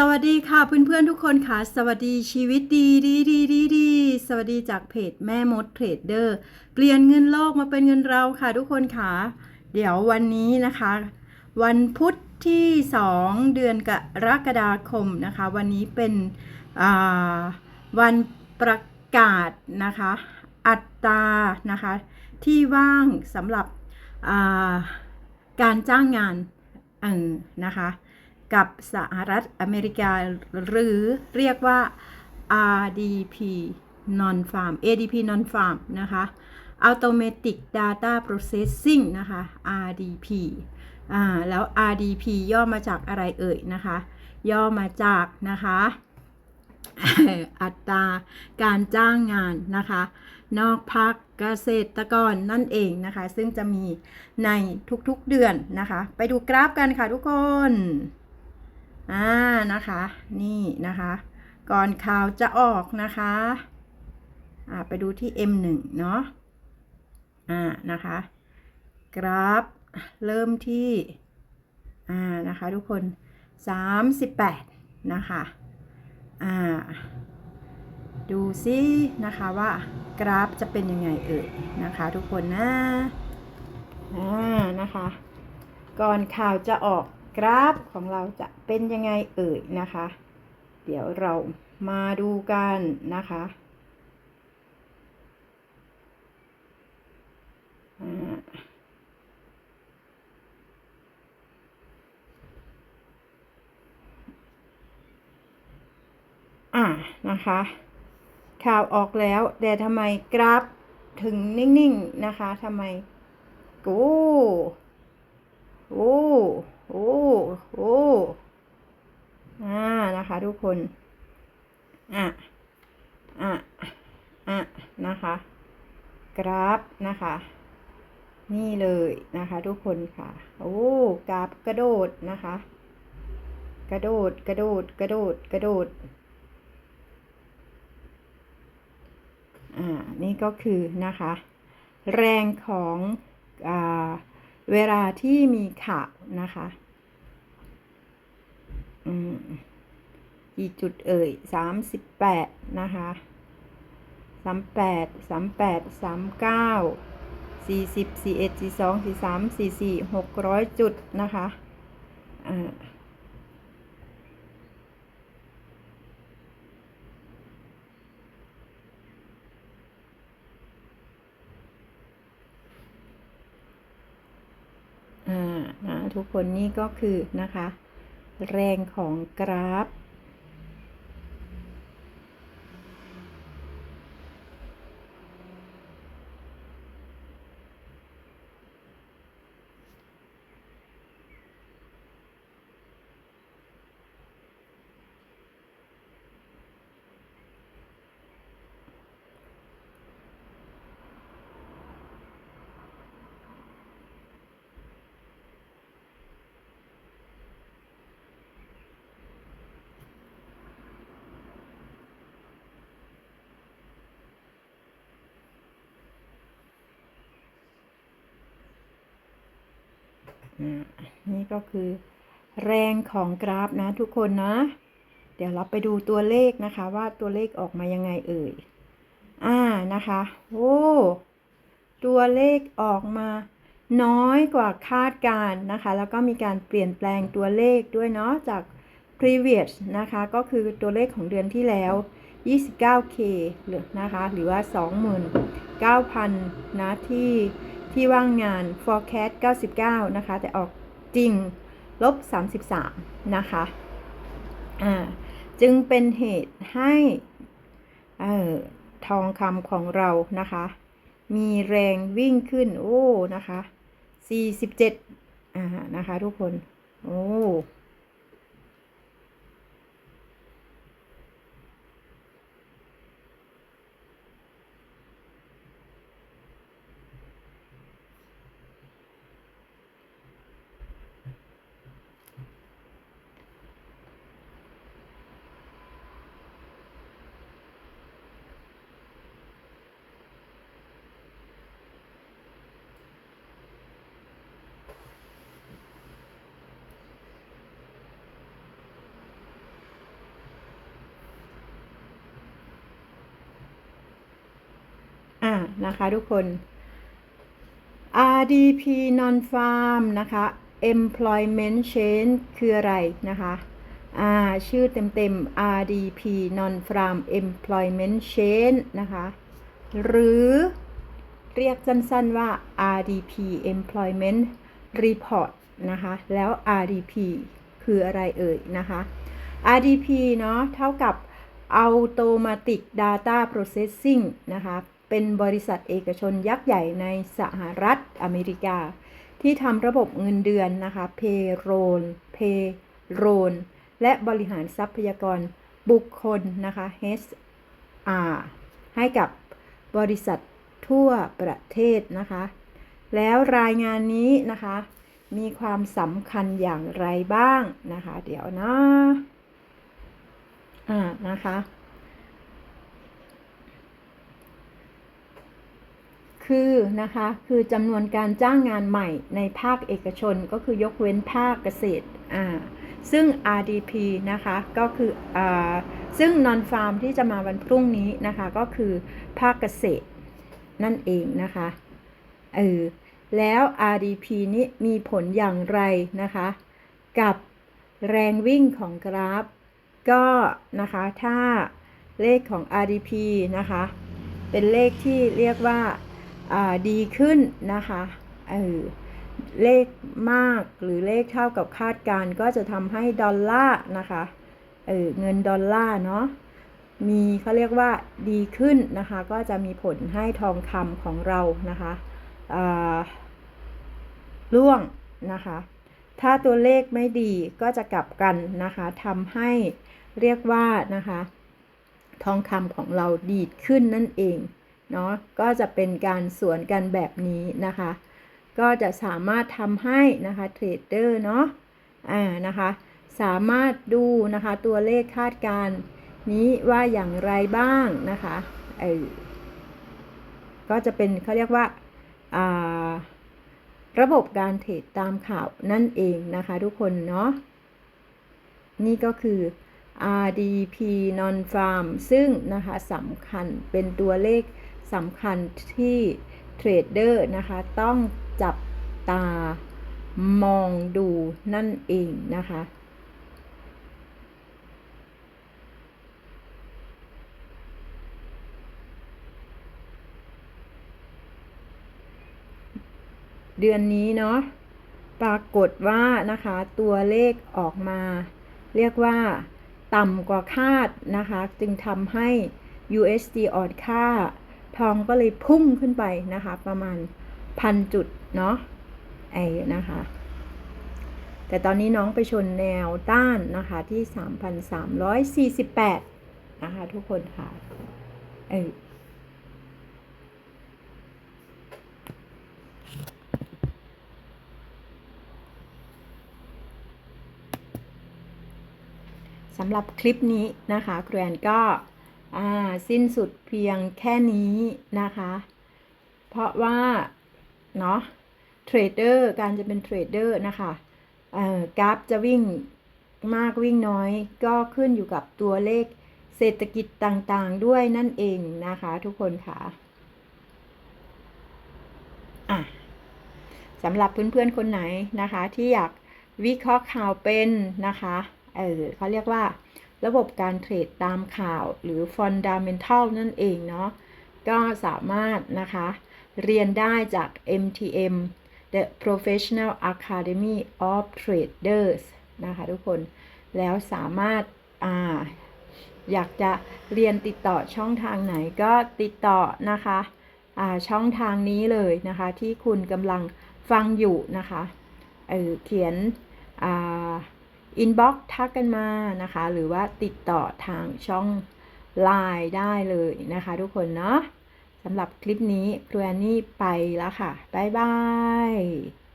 สวัสดีค่ะเพื่อนๆทุกคนค่ะ สวัสดีชีวิตดีดีดีดีดีสวัสดีจากเพจแม่มดเทรดเดอร์เปลี่ยนเงินโลกมาเป็นเงินเราค่ะทุกคนค่ะ เดี๋ยววันนี้นะคะ วันพุธที่ 2 เดือนกรกฎาคมนะคะ วันนี้เป็นวันประกาศนะคะ อัตรานะคะ ที่ว่างสำหรับาการจ้างงานนะคะ กับสหรัฐอเมริกาหรือเรียกว่า RDP non farm ADP non farm นะคะ Automatic Data Processing นะคะ RDP อ่าแล้ว RDP ย่อมาจากอะไรเอ่ยนะคะ ย่อมาจากนะคะอัตราการจ้างงานนะคะ นอกภาคเกษตรกรนั่นเองนะคะ ซึ่งจะมีในทุกๆเดือนนะคะ ไปดูกราฟกันค่ะทุกคน อ่านะคะ นี่นะคะ ก่อนข่าวจะออกนะคะอ่าไปดูที่ M1 เนาะอ่านะคะ กราฟเริ่มที่อ่านะคะทุกคน 38 นะคะอ่าดูซินะคะว่ากราฟจะเป็นยังไงเอ่ยนะคะ ทุกคนนะอ่านะคะ ก่อนข่าวจะออก กราฟของเราจะเป็นยังไงเอ่ยนะคะ เดี๋ยวเรามาดูกันนะคะอ่านะคะ ข่าวออกแล้วแต่ทำไมกราฟถึงนิ่ง ๆ นะคะทำไมโอ้โอ้ โอ้โอ้อ่านะคะ ทุกคนอะอะอะนะคะกราฟนะคะ นี่เลยนะคะ ทุกคนค่ะ โอ้กราฟกระโดดนะคะ กระโดดกระโดดกระโดดกระโดดอ่านี่ก็คือนะคะ แรงของอ่า เวลาที่มีข่าวนะคะกี่จุดเอ่ยสามสิบแปดนะคะสามแปดสามแปดสามเก้าสี่สิบสี่เอ็ดสี่สองสี่สามสี่สี่หกร้อยจุดนะคะอ่าอ่านะ ทุกคนนี่ก็คือนะคะ แรงของกราฟ นี่ก็คือแรงของกราฟนะทุกคนนะ เดี๋ยวเราไปดูตัวเลขนะคะ ว่าตัวเลขออกมายังไงเอ่ย อ่านะคะ โอ้ตัวเลขออกมาน้อยกว่าคาดการนะคะ แล้วก็มีการเปลี่ยนแปลงตัวเลขด้วยเนาะจาก previous นะคะ ก็คือตัวเลขของเดือนที่แล้ว 29k หรือนะคะ หรือว่า 29,000นะที่ ที่ว่างงาน forecast 99 นะคะ แต่ออกจริงลบ 33 นะคะ อ่า จึงเป็นเหตุให้เอ่อทองคำของเรานะคะ มีแรงวิ่งขึ้น โอ้ นะคะ 47 อ่า นะคะทุกคน โอ้ อ่านะคะทุกคน RDP non farm นะคะ employment change คืออะไรนะคะอ่าชื่อเต็มๆ RDP non farm employment change นะคะหรือเรียกสั้นๆว่า RDP employment report นะคะแล้ว RDP คืออะไรเอ่ยนะคะ RDP เนาะเท่ากับ Automatic Data Processing นะคะ เป็นบริษัทเอกชนยักษ์ใหญ่ในสหรัฐอเมริกา ที่ทำระบบเงินเดือนนะคะ Payroll Payroll และบริหารทรัพยากรบุคคลนะคะ HR ให้กับบริษัททั่วประเทศนะคะ แล้วรายงานนี้นะคะ มีความสำคัญอย่างไรบ้างนะคะ เดี๋ยวนะ อ่านะคะ คือนะคะคือจำนวนการจ้างงานใหม่ในภาคเอกชนก็คือยกเว้นภาคเกษตรอ่าซึ่ง RDP นะคะก็คืออ่าซึ่ง non farm ที่จะมาวันพรุ่งนี้นะคะก็คือภาคเกษตรนั่นเองนะคะเออแล้ว RDP นี้มีผลอย่างไรนะคะ กับแรงวิ่งของกราฟ ก็นะคะถ้าเลขของ RDP นะคะ เป็นเลขที่เรียกว่าอ่า ดีขึ้นนะคะเออเลขมากหรือเลขเท่ากับคาดการก็จะทำให้ดอลลาร์นะคะเออเงินดอลลาร์เนาะมีเขาเรียกว่าดีขึ้นนะคะ ก็จะมีผลให้ทองคำของเรานะคะร่วงนะคะ ถ้าตัวเลขไม่ดีก็จะกลับกันนะคะทำให้เรียกว่านะคะ ทองคำของเราดีดขึ้นนั่นเอง เนาะก็จะเป็นการสวนกันแบบนี้นะคะ ก็จะสามารถทำให้นะคะเทรดเดอร์เนาะอ่านะคะสามารถดูนะคะตัวเลขคาดการณ์นี้ว่าอย่างไรบ้างนะคะเออก็จะเป็นเขาเรียกว่าอ่าระบบการเทรดตามข่าวนั่นเองนะคะทุกคนเนาะนี่ก็คือ RDP non farm ซึ่งนะคะสำคัญเป็นตัวเลข สำคัญที่เทรดเดอร์นะคะ ต้องจับตามองดูนั่นเองนะคะเดือนนี้เนาะปรากฏว่านะคะตัวเลขออกมา เรียกว่าต่ำกว่าคาดนะคะ จึงทำให้ USD อ่อนค่า ทองก็เลยพุ่งขึ้นไปนะคะ ประมาณพันจุดเนาะไอ้นะคะ แต่ตอนนี้น้องไปชนแนวต้านนะคะที่ 3,348 นะคะทุกคนค่ะเออสำหรับคลิปนี้นะคะแกรนก็ อ่าสิ้นสุดเพียงแค่นี้นะคะ เพราะว่าเนาะเทรดเดอร์การจะเป็นเทรดเดอร์นะคะเอ่อกราฟจะวิ่งมากวิ่งน้อย ก็ขึ้นอยู่กับตัวเลขเศรษฐกิจต่างๆด้วยนั่นเองนะคะทุกคนค่ะอะสำหรับเพื่อนๆคนไหนนะคะ ที่อยากวิเคราะห์ข่าวเป็นนะคะ เออเขาเรียกว่า ระบบการเทรดตามข่าวหรือ Fundamental นั่นเองเนาะก็สามารถนะคะ เรียนได้จาก MTM The Professional Academy of Traders นะคะทุกคนแล้วสามารถอ่าอยากจะเรียนติดต่อช่องทางไหนก็ติดต่อนะคะอ่าช่องทางนี้เลยนะคะ ที่คุณกำลังฟังอยู่นะคะเออเขียนอ่า อินบ็อกทักกันมานะคะ หรือว่าติดต่อทางช่องไลน์ได้เลยนะคะ ทุกคนเนาะสำหรับคลิปนี้ครูแอนนี่ไปแล้วค่ะ บ๊ายบาย